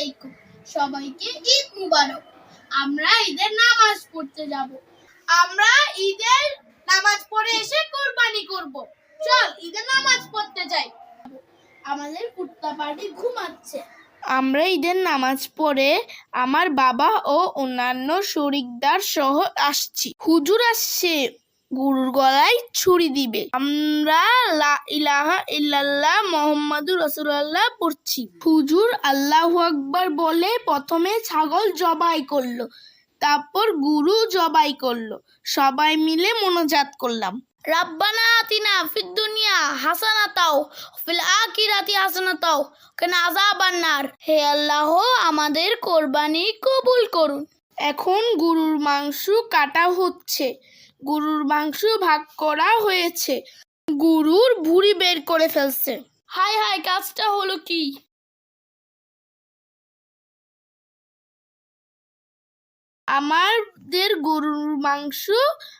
আলাইকুম। সবাইকে ঈদ মুবারক। আমরা ঈদের নামাজ পড়তে যাব। আমরা ঈদের নামাজ পড়ে এসে কোরবানি করব। চল, ঈদের নামাজ পড়তে যাই। আমাদের পার্টি ঘুমাচ্ছে। আমরা ঈদের নামাজ পড়ে আমার বাবা ও অন্যান্য শরিকদার সহ আসছি। হুজুর আসছে। গুরুর গলায় ছুরি দিবে। আমরা লা ইলাহা ইল্লাল্লাহ মোহাম্মদুর রাসূলুল্লাহ পড়ছি। হুজুর আল্লাহু আকবার বলে প্রথমে ছাগল জবাই করল, তারপর গুরু জবাই করল। সবাই মিলে মোনাজাত করলাম। রাব্বানা আতিনা ফিদ দুনিয়া হাসানাতাও, ফিল আখিরাতি হাসানাতাও, কেন আযাবান্নার হে আল্লাহ, আমাদের কোরবানি কবুল করুন। এখন গরুর মাংস কাটা হচ্ছে। গরুর মাংস ভাগ করা হয়েছে। গরুর ভুঁড়ি বের করে ফেলছে। হাই হাই কাজটা হলো কি? আমাদের গরুর মাংস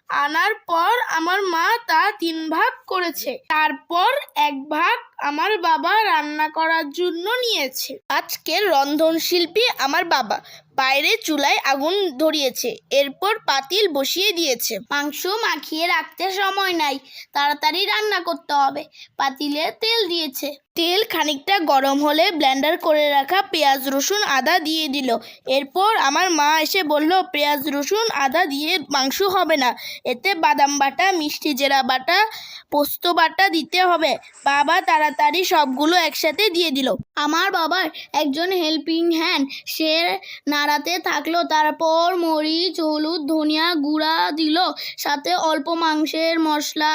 আনার পর আমার মা তা তিন ভাগ করেছে। তারপর এক ভাগ আমার বাবা রান্না করার জন্য নিয়েছে। আজকের রন্ধন শিল্পী আমার বাবা। বাইরে চুলায় আগুন ধরিয়েছে। এরপর পাতিল বসিয়ে দিয়েছে। মাংস মাখিয়ে রাখতে সময় নাই। তাড়াতাড়ি রান্না করতে হবে। পাতিলে তেল দিয়েছে। তেল খানিকটা গরম হলে ব্লেন্ডার করে রাখা পেঁয়াজ, রসুন, আদা দিয়ে দিল। এরপর আমার মা এসে বলল, পেঁয়াজ, রসুন, আদা দিয়ে মাংস হবে না। এতে বাদাম বাটা, মিষ্টি জেরা বাটা, পোস্ত বাটা দিতে হবে। বাবা তাড়াতাড়ি সবগুলো একসাথে দিয়ে দিল। আমার বাবার একজন হেল্পিং হ্যান্ড। সে নাড়াতে থাকল। তারপর মরিচ, হলুদ, ধনিয়া গুঁড়া দিল। সাথে অল্প মাংসের মশলা,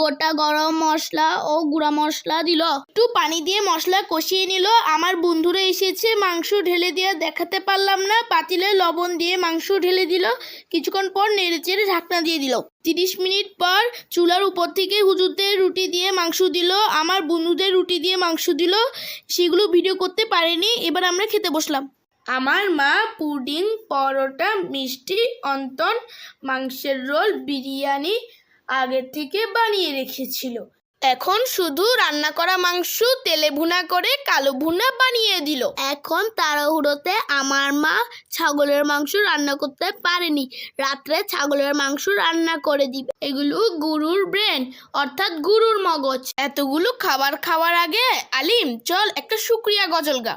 গোটা গরম মশলা ও গুঁড়া মশলা দিল। একটু পানি দিয়ে মশলা কষিয়ে নিল। আমার বন্ধুরা এসেছে, মাংস ঢেলে দিয়ে দেখাতে পারলাম না। পাতিলে লবণ দিয়ে মাংস ঢেলে দিল। কিছুক্ষণ পর নেড়ে চেড়ে ঢাকনা দিয়ে দিল। তিরিশ মিনিট পর চুলার উপর থেকে হুজুরদের রুটি দিয়ে মাংস দিল। আমার বন্ধুদের রুটি দিয়ে মাংস দিল। সেগুলো ভিডিও করতে পারেনি। এবার আমরা খেতে বসলাম। আমার মা পুডিং, পরোটা, মিষ্টি, অন্তন, মাংসের রোল, বিরিয়ানি আগে থেকে বানিয়ে রেখেছিল। এখন শুধু রান্না করা মাংস, তেলে ভুনা করে কালো ভুনা বানিয়ে দিল। এখন তাড়াহুড়োতে আমার মা ছাগলের মাংস রান্না করতে পারেনি। রাত্রে ছাগলের মাংস রান্না করে দিবে। এগুলো গরুর ব্রেন, অর্থাৎ গরুর মগজ। এতগুলো খাবার খাওয়ার আগে আলিম, চল একটা শুক্রিয়া গজল গা।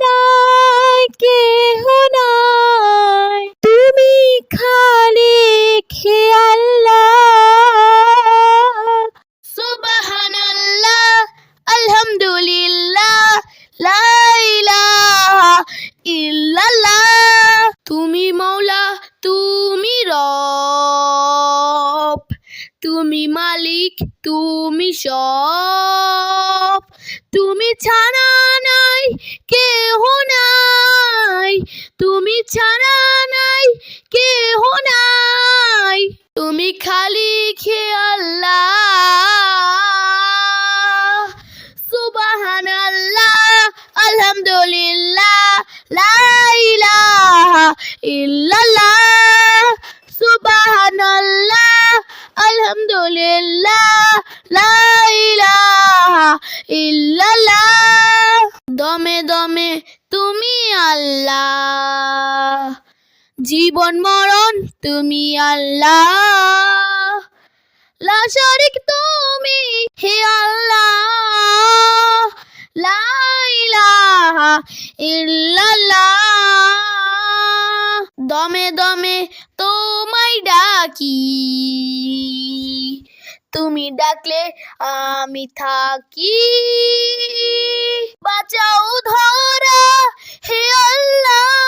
নাই কেহ নাই। তুমি খালি খেয়াল্লাহ সুবহানাল্লাহ, আলহামদুলিল্লাহ, লা ইলাহা ইল্লাল্লাহ। তুমি মৌলা, তুমি তুমি মালিক, তুমি সব। তুমি ছাড়া জীবন মরণ তুমি আল্লাহ। তুমি, হে আল্লাহ। দমে দমে তোমায় ডাকি। তুমি ডাকলে আমি থাকি। বাঁচাও ধরা, হে আল্লাহ।